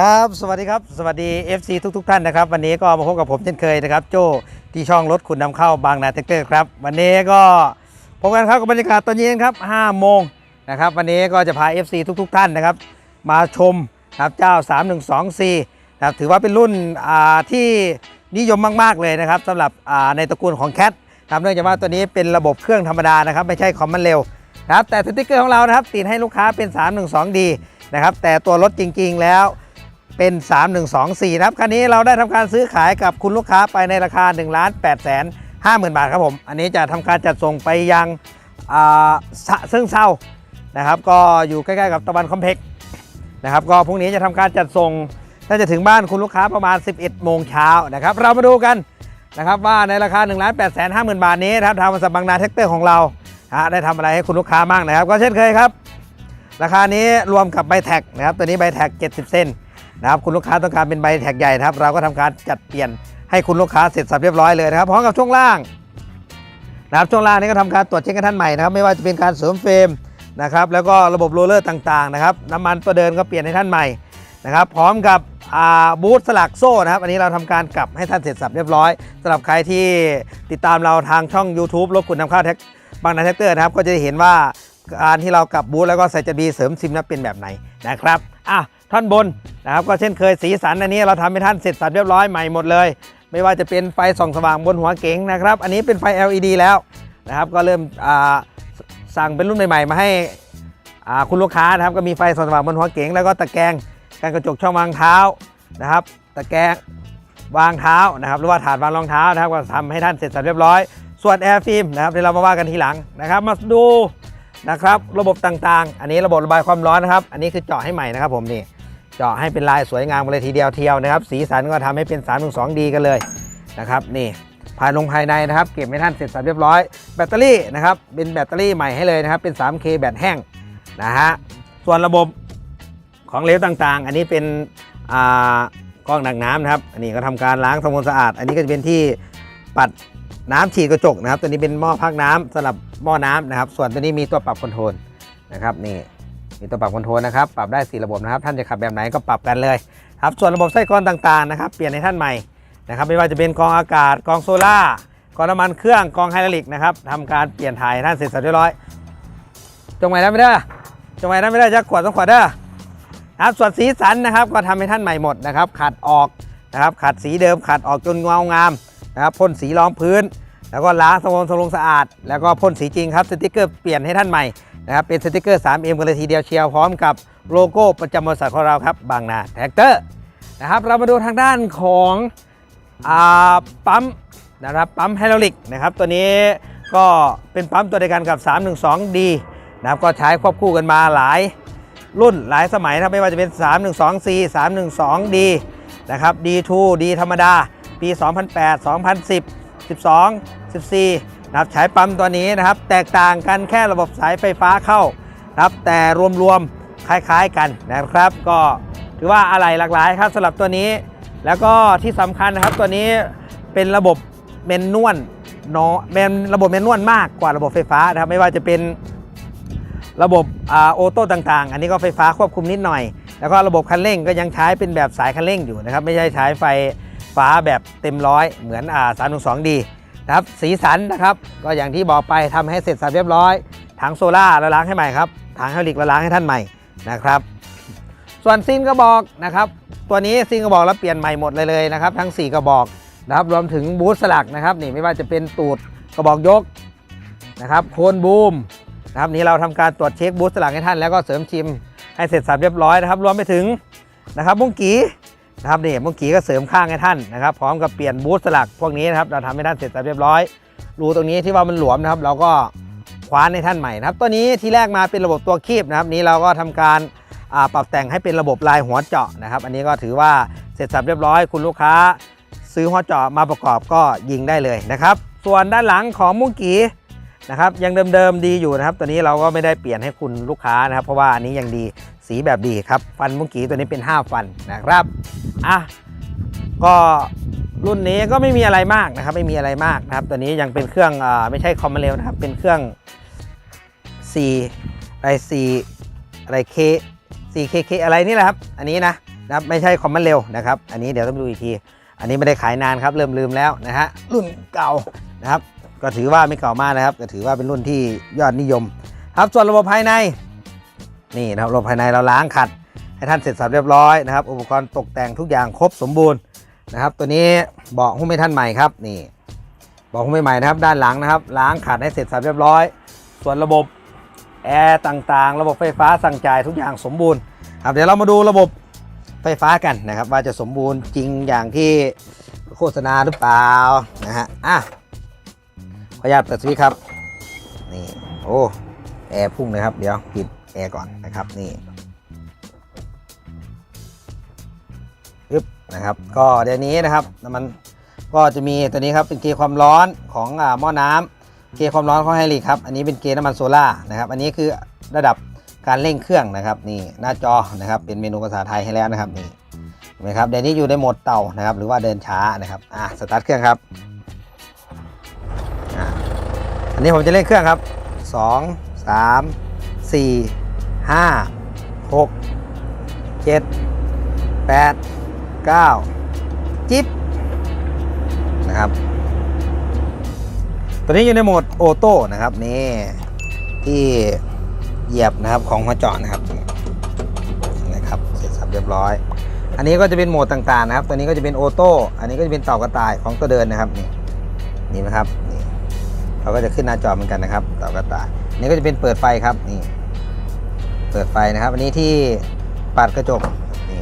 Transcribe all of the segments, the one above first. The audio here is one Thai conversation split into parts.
ครับ สวัสดีครับ สวัสดี FC ทุกทท่านนะครับ วันนี้ก็มาพบกับผมเช่นเคยนะครับ โจที่ช่องรถคุณนำเข้าบางนาเทคเตอร์ครับ วันนี้ก็พบกันครับกับบรรยากาศตอนเย็นครับ5โมงนะครับ วันนี้ก็จะพา FC ทุกๆท่านนะครับ มาชมนะครับเจ้า 3124นะครับถือว่าเป็นรุ่นอ่าที่นิยมมากๆเลยนะครับสำหรับอ่าในตระกูลของแคทครับเนื่องจากว่าตัวนี้เป็นระบบเครื่องธรรมดานะครับ ไม่ใช่คอมมันเร็วนะครับแต่สติ๊กเกอร์ของเรานะครับติดให้ลูกค้าเป็น 312D นะครับแต่ตัวรถจริง ๆ แล้ว เป็น 3124นะครับคันนี้เราได้ทำการซื้อขายกับคุณลูกค้าไปในราคา1 8 5 0 0 0 0บาทครับผม อันนี้จะทำการจัดส่งไปยังสะซึ่งเศร้านะครับ ก็อยู่ใกล้ๆกับตะวันคอมเพล็กซ์นะครับ ก็พรุ่งนี้จะทำการจัดส่งน่าจะถึงบ้านคุณลูกค้าประมาณ 11 โมงเช้านะครับ เรามาดูกันนะครับว่าในราคา1 8 5 0 0 0 0บาทนี้นะครับทางบริษัทบางนาแท็กเตอร์ของเราได้ทำอะไรให้คุณลูกค้าบ้างนะครับ ก็เช่นเคยครับ ราคานี้รวมกับใบแท็กนะครับ ตัวนี้ใบแท็ก 70เส้น นะครับคุณลูกค้าต้องการเป็นใบแท็กใหญ่นะครับ เราก็ทำการจัดเปลี่ยนให้คุณลูกค้าเสร็จสับเรียบร้อยเลยนะครับพร้อมกับช่วงล่างนะครับช่วงล่างนี้ก็ทำการตรวจเช็คให้ท่านใหม่นะครับ ไม่ว่าจะเป็นการเสริมเฟรมนะครับแล้วก็ระบบโรลเลอร์ต่างๆนะครับน้ำมันตัวเดินก็เปลี่ยนให้ท่านใหม่นะครับพร้อมกับบูธสลักโซ่นะครับ อันนี้เราทำการกลับให้ท่านเสร็จสับเรียบร้อยสำหรับใครที่ติดตามเราทางช่อง YouTube รถคุณนำข้าวแท็กบางนาแท็กเตอร์นะครับ ก็จะได้เห็นว่าการที่เรากลับบูธแล้วก็ใส่จะบีเสริมซิมนั้นเป็นแบบไหนนะครับอะ ท่อนบนนะครับก็เช่นเคยสีสันอันนี้เราทำให้ท่านเสร็จสับเรียบร้อยใหม่หมดเลย ไม่ว่าจะเป็นไฟส่องสว่างบนหัวเก๋งนะครับอันนี้เป็นไฟ LED แล้วนะครับก็เริ่มสั่งเป็นรุ่นใหม่ๆ มาให้คุณลูกค้านะครับก็มีไฟส่องสว่างบนหัวเก๋งแล้วก็ตะแกรงการกระจกช่องวางเท้านะครับ ตะแกรงวางเท้านะครับหรือว่าถาดวางรองเท้านะครับก็ทำให้ท่านเสร็จสับเรียบร้อย ส่วนแอร์ฟิล์มนะครับเดี๋ยวเรามาว่ากันทีหลังนะครับ มาดูนะครับระบบต่างๆ อันนี้ระบบระบายความร้อนนะครับ อันนี้คือเจาะให้ใหม่นะครับผมนี่ เจาะให้เป็นลายสวยงามกันเลยทีเดียวเที่ยวนะครับ สีสันก็ทำให้เป็น3 1 2ดีกันเลยนะครับนี่ภายลงภายในนะครับ เก็บให้ท่านเสร็จสับเรียบร้อยแบตเตอรี่นะครับเป็นแบตเตอรี่ใหม่ให้เลยนะครับเป็น 3K แบตแห้งนะฮะส่วนระบบของเหลวต่างๆ อันนี้เป็นอ่ากล้องหนักน้ำนะครับ อันนี้ก็ทำการล้างทำความสะอาด อันนี้ก็จะเป็นที่ปัดน้ำฉีดกระจกนะครับ ตัวนี้เป็นหม้อพักน้ำสำหรับหม้อน้ำนะครับ ส่วนตัวนี้มีตัวปรับคอนโทรลนะครับนี่ มีตัวปรับคอนโทรลนะครับ ปรับได้ 4 ระบบนะครับ ท่านจะขับแบบไหนก็ปรับกันเลยครับ ส่วนระบบไส้กรองต่างๆนะครับ เปลี่ยนให้ท่านใหม่นะครับ ไม่ว่าจะเป็นกรองอากาศกรองโซล่ากรองน้ำมันเครื่องกรองไฮดรอลิกนะครับทำการเปลี่ยนถ่ายท่านเสร็จสับเรียบร้อย จงไว้ได้ไม่ได้ จงไว้ได้ไม่ได้จะขวดต้องขวดเด้อครับส่วนสีสันนะครับ ก็ทำให้ท่านใหม่หมดนะครับ ขัดออกนะครับ ขัดสีเดิม ขัดออกจนเงางามนะครับ พ่นสีรองพื้น แล้วก็ล้างสมองสลงสะอาด แล้วก็พ่นสีจริงครับ สติกเกอร์เปลี่ยนให้ท่านใหม่ นะครับเป็นสติกเกอร์ 3M กันเลยทีเดียวเชียวพร้อมกับโลโก้ประจำบริษัทของเราครับ บางนาแท็กเตอร์นะครับเรามาดูทางด้านของอาปั๊มนะครับปั๊มไฮดรอลิกนะครับตัวนี้ก็เป็นปั๊มตัวเดียวกันกับ 312D นะครับก็ใช้ควบคู่กันมาหลายรุ่นหลายสมัยนะไม่ว่าจะเป็น 312C 312D นะครับ D2 D ธรรมดา ปี 2008 2010 12 14 นะครับใช้ปั๊มตัวนี้นะครับ แตกต่างกันแค่ระบบสายไฟฟ้าเข้านะครับแต่รวมๆคล้ายๆกันนะครับ ก็ถือว่าอะไรหลากหลายครับสำหรับตัวนี้ แล้วก็ที่สำคัญนะครับตัวนี้เป็นระบบเมนนวลเนาะเป็นระบบเมนนวลมากกว่าระบบไฟฟ้านะครับไม่ว่าจะเป็นระบบอ่าโอโต้ต่างๆ อันนี้ก็ไฟฟ้าควบคุมนิดหน่อย แล้วก็ระบบคันเร่งก็ยังใช้เป็นแบบสายคันเร่งอยู่นะครับ ไม่ใช่ใช้ไฟฟ้าแบบเต็มร้อยเหมือนอ่า312 d นะครับสีสันนะครับก็อย่างที่บอกไปทำให้เสร็จสับเรียบร้อยถังโซล่าเราล้างให้ใหม่ครับถังไฮดริกเราล้างให้ท่านใหม่นะครับ ส่วนซิงกระบอกนะครับ ตัวนี้ซิงกระบอกเราเปลี่ยนใหม่หมดเลยเลยนะครับ ทั้ง 4 กระบอกนะครับรวมถึงบูธสลักนะครับนี่ไม่ว่าจะเป็นตูดกระบอกยกนะครับโคนบูมนะครับนี่เราทำการตรวจเช็คบูธสลักให้ท่านแล้วก็เสริมชิมให้เสร็จสับเรียบร้อยนะครับ รวมไปถึงนะครับมุ้งกี นะครับนี่มุ้งกีก็เสริมข้างให้ท่านนะครับ พร้อมกับเปลี่ยนบูธสลักพวกนี้นะครับเราทำให้ท่านเสร็จสับเรียบร้อยรูตรงนี้ที่ว่ามันหลวมนะครับ เราก็คว้านให้ท่านใหม่นะครับตัวนี้ที่แรกมาเป็นระบบตัวคีบนะครับ นี้เราก็ทำการปรับแต่งให้เป็นระบบลายหัวเจาะนะครับ อันนี้ก็ถือว่าเสร็จสับเรียบร้อย คุณลูกค้า ซื้อหัวเจาะมาประกอบก็ยิงได้เลยนะครับ ส่วนด้านหลังของมุ้งกีนะครับยังเดิมๆดีอยู่นะครับ ตัวนี้เราก็ไม่ได้เปลี่ยนให้คุณลูกค้านะครับ เพราะว่าอันนี้ยังดี สีแบบดีครับ ฟันมุ้งกีตัวนี้เป็น 5 ฟันนะครับอะก็รุ่นนี้ก็ไม่มีอะไรมากนะครับ ไม่มีอะไรมากนะครับ ตัวนี้ยังเป็นเครื่องอาไม่ใช่คอมมานเร็วนะครับ เป็นเครื่อง4อะไร4อะไร K 4 KK อะไรนี่แหละครับ อันนี้นะนะครับ ไม่ใช่คอมมานเร็วนะครับ อันนี้เดี๋ยวต้องดูอีกที อันนี้ไม่ได้ขายนานครับ เริ่มลืมแล้วนะฮะ รุ่นเก่านะครับ ก็ถือว่าไม่เก่ามากนะครับ ก็ถือว่าเป็นรุ่นที่ยอดนิยม ครับ ส่วนระบบภายใน นี่นะครับระบบภายในเราล้างขัด ให้ท่านเสร็จสับเรียบร้อยนะครับ อุปกรณ์ตกแต่งทุกอย่างครบสมบูรณ์นะครับ ตัวนี้เบาะหุ้มให้ท่านใหม่ครับนี่เบาะหุ้มให้ใหม่นะครับ ด้านหลังนะครับ ล้างขัดให้เสร็จสับเรียบร้อย ส่วนระบบแอร์ต่างๆ ระบบไฟฟ้าสั่งจ่ายทุกอย่างสมบูรณ์ครับเดี๋ยวเรามาดูระบบไฟฟ้ากันนะครับ ว่าจะสมบูรณ์จริงอย่างที่โฆษณาหรือเปล่านะฮะอะขออนุญาตเปิดสวิตช์ครับนี่โอ้แอร์พุ่งเลยครับ เดี๋ยวปิด แอร์ก่อนนะครับนี่ปึ๊บนะครับก็เดี๋ยวนี้นะครับมันก็จะมีตัวนี้ครับเป็นเกจความร้อนของอ่าหม้อน้ำเกจความร้อนของไฮริครับอันนี้เป็นเกจน้ำมันโซล่านะครับอันนี้คือระดับการเร่งเครื่องนะครับนี่หน้าจอนะครับเป็นเมนูภาษาไทยให้แล้วนะครับนี่เห็นไหมครับเดี๋ยวนี้อยู่ในโหมดเต่านะครับหรือว่าเดินช้านะครับอะสตาร์ทเครื่องครับอันนี้ผมจะเร่งเครื่องครับ 2 3 4 5 6 7 8 9จิ๊บนะครับ ตัวนี้อยู่ในโหมดออโต้นะครับนี่ที่เหยียบนะครับของหัวจาะนะครับนะครับเสร็จสับเรียบร้อย อันนี้ก็จะเป็นโหมดต่างๆนะครับ ตัวนี้ก็จะเป็นออโต้อันนี้ก็จะเป็นเต่ากระต่ายของตัวเดินนะครับนี่นี่นะครับนี่เขาก็จะขึ้นหน้าจอเหมือนกันนะครับเต่ากระต่ายนี่ก็จะเป็นเปิดไฟครับนี่ เปิดไฟนะครับ อันนี้ที่ปัดกระจกนี่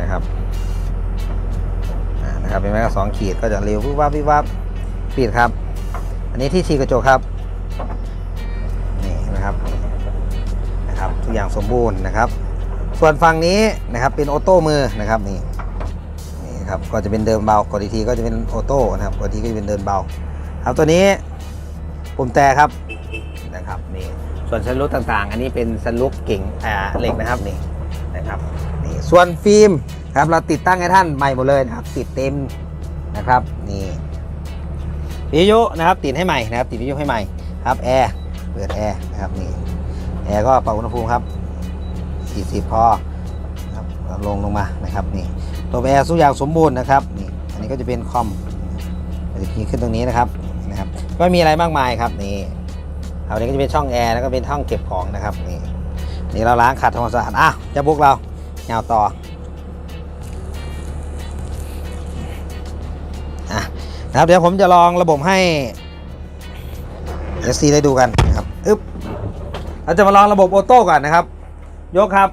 นะครับนะครับเป็นไหมก็สองขีดก็จะเร็ววิบวับวิบวับปิดครับ อันนี้ที่ฉีดกระจกครับนี่นะครับนะครับทุกอย่างสมบูรณ์นะครับ ส่วนฝั่งนี้นะครับเป็นออโต้มือนะครับนี่นี่ครับก็จะเป็นเดินเบากดอีกทีก็จะเป็นออโต้นะครับกดอีกทีก็จะเป็นเดินเบา ครับตัวนี้ปุ่มแต่ครับนะครับนี่ ส่วนสันลุกต่างๆ อันนี้เป็นสันลุกเก่งอ่าเหล็กนะครับนี่นะครับนี่ส่วนฟิล์มครับเราติดตั้งให้ท่านใหม่หมดเลยนะครับ ติดเต็มนะครับนี่วิทยุนะครับติดให้ใหม่นะครับ ติดวิทยุให้ใหม่ครับแอร์เปิดแอร์นะครับนี่แอร์ก็ปรับอุณหภูมิครับ40พอครับลงลงมานะครับนี่ตัวแอร์ทุกอย่างสมบูรณ์นะครับนี่อันนี้ก็จะเป็นคอมจะขึ้นตรงนี้นะครับนะครับ ก็มีอะไรมากมายครับนี่ เอาอันนี้ก็จะเป็นช่องแอร์แล้วก็เป็นช่องเก็บของนะครับนี่นี่เราล้างขัดทำความสะอาดอะเจะบุกเราเงาต่ออนะครับเดี๋ยวผมจะลองระบบให้เอสซีได้ดูกันนะครับอึ๊บเราจะมาลองระบบออโต้ก่อนนะครับ ยกครับ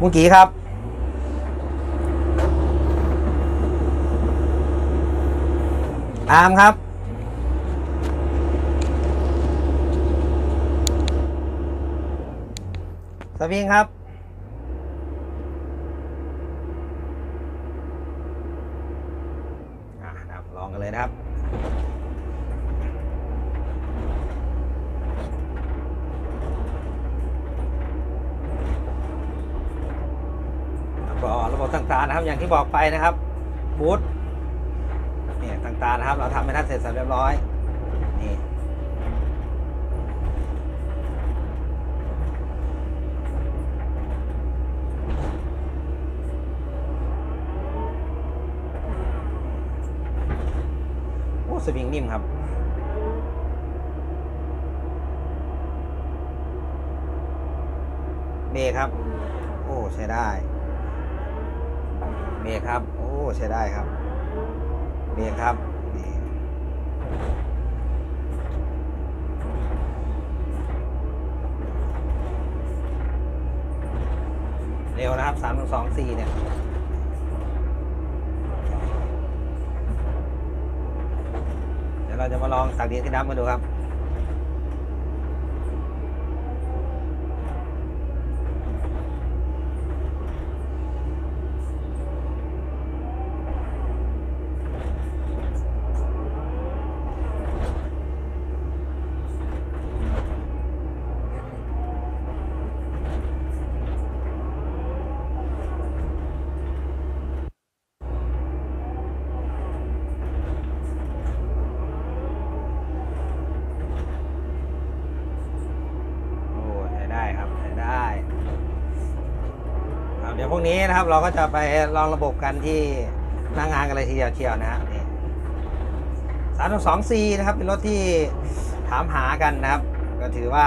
มุงกี้ครับ อาร์มครับ สวิงครับ อะนะครับ ลองกันเลยนะครับก็ระบบต่างๆนะครับ อย่างที่บอกไปนะครับบูธ ตานะครับ เราทำให้ท่านเสร็จสับเรียบร้อยนี่โอ้สวิงนิ่มครับเบรครับ โอ้ใช้ได้เบรครับ โอ้ใช้ได้ครับเบรครับ นี่เร็วนะครับ3 2 4เนี่ยเดี๋ยวเราจะมาลองตักดินที่น้ำกันดูครับ ดี๋ยวพวกนี้นะครับ เราก็จะไปลองระบบกันที่หน้างานกันเลยทีเดียวเชียวนะฮะนี่สามสองซีนะครับ เป็นรถที่ถามหากันนะครับ ก็ถือว่า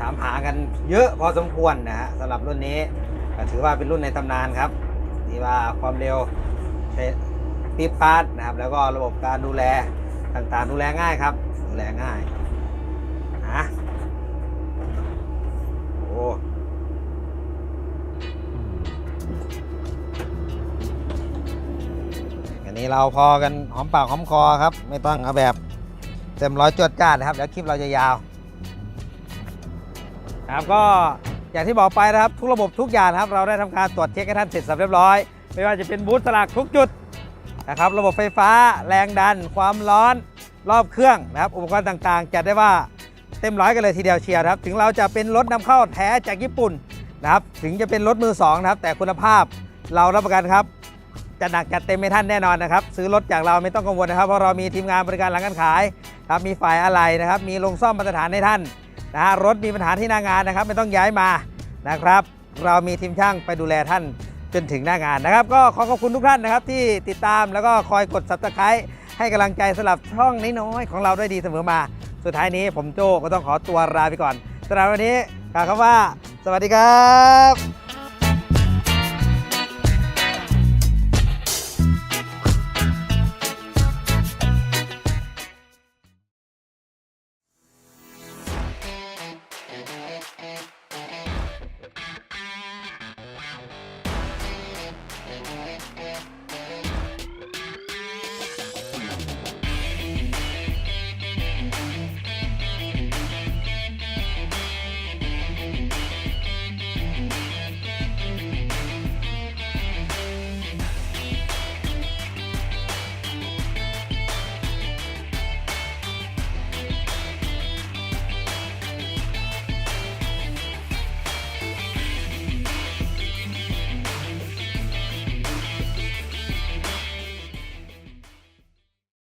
ถามหากันเยอะพอสมควรนะฮะสำหรับรุ่นนี้ก็ถือว่าเป็นรุ่นในตำนานครับที่ว่าความเร็วปี๊บปาร์ตนะครับ แล้วก็ระบบการดูแลต่างๆ ดูแลง่ายครับ ดูแลง่ายนะโอ้ เราพอกันหอมปากหอมคอครับ ไม่ต้องเอาแบบเต็มร้อยจวดจ้าดนะครับแล้วคลิปเราจะยาวนะครับก็อย่างที่บอกไปนะครับ ทุกระบบทุกอย่างครับ เราได้ทำการตรวจเช็คให้ท่านเสร็จสับเรียบร้อย ไม่ว่าจะเป็นบูธสลักทุกจุดนะครับ ระบบไฟฟ้า แรงดัน ความร้อนรอบเครื่องนะครับ อุปกรณ์ต่างๆ จัดได้ว่าเต็มร้อยกันเลยทีเดียวเชียร์ครับ ถึงเราจะเป็นรถนำเข้าแท้จากญี่ปุ่นนะครับ ถึงจะเป็นรถมือสองนะครับ แต่คุณภาพเรารับประกันครับ จะหนักจัดเต็มให้ท่านแน่นอนนะครับ ซื้อรถจากเราไม่ต้องกังวลนะครับ เพราะเรามีทีมงานบริการหลังการขายครับมีฝ่ายอะไรนะครับ มีลงซ่อมมาตรฐานให้ท่านนะฮะรถมีปัญหาที่หน้างานนะครับ ไม่ต้องย้ายมานะครับ เรามีทีมช่างไปดูแลท่านจนถึงหน้างานนะครับ ก็ขอขอบคุณทุกท่านนะครับ ที่ติดตามแล้วก็คอยกด subscribe ให้กำลังใจสำหรับช่องน้อยๆของเราด้วยดีเสมอมา สุดท้ายนี้ผมโจก็ต้องขอตัวลาไปก่อนสำหรับวันนี้กล่าวคำว่า สวัสดีครับ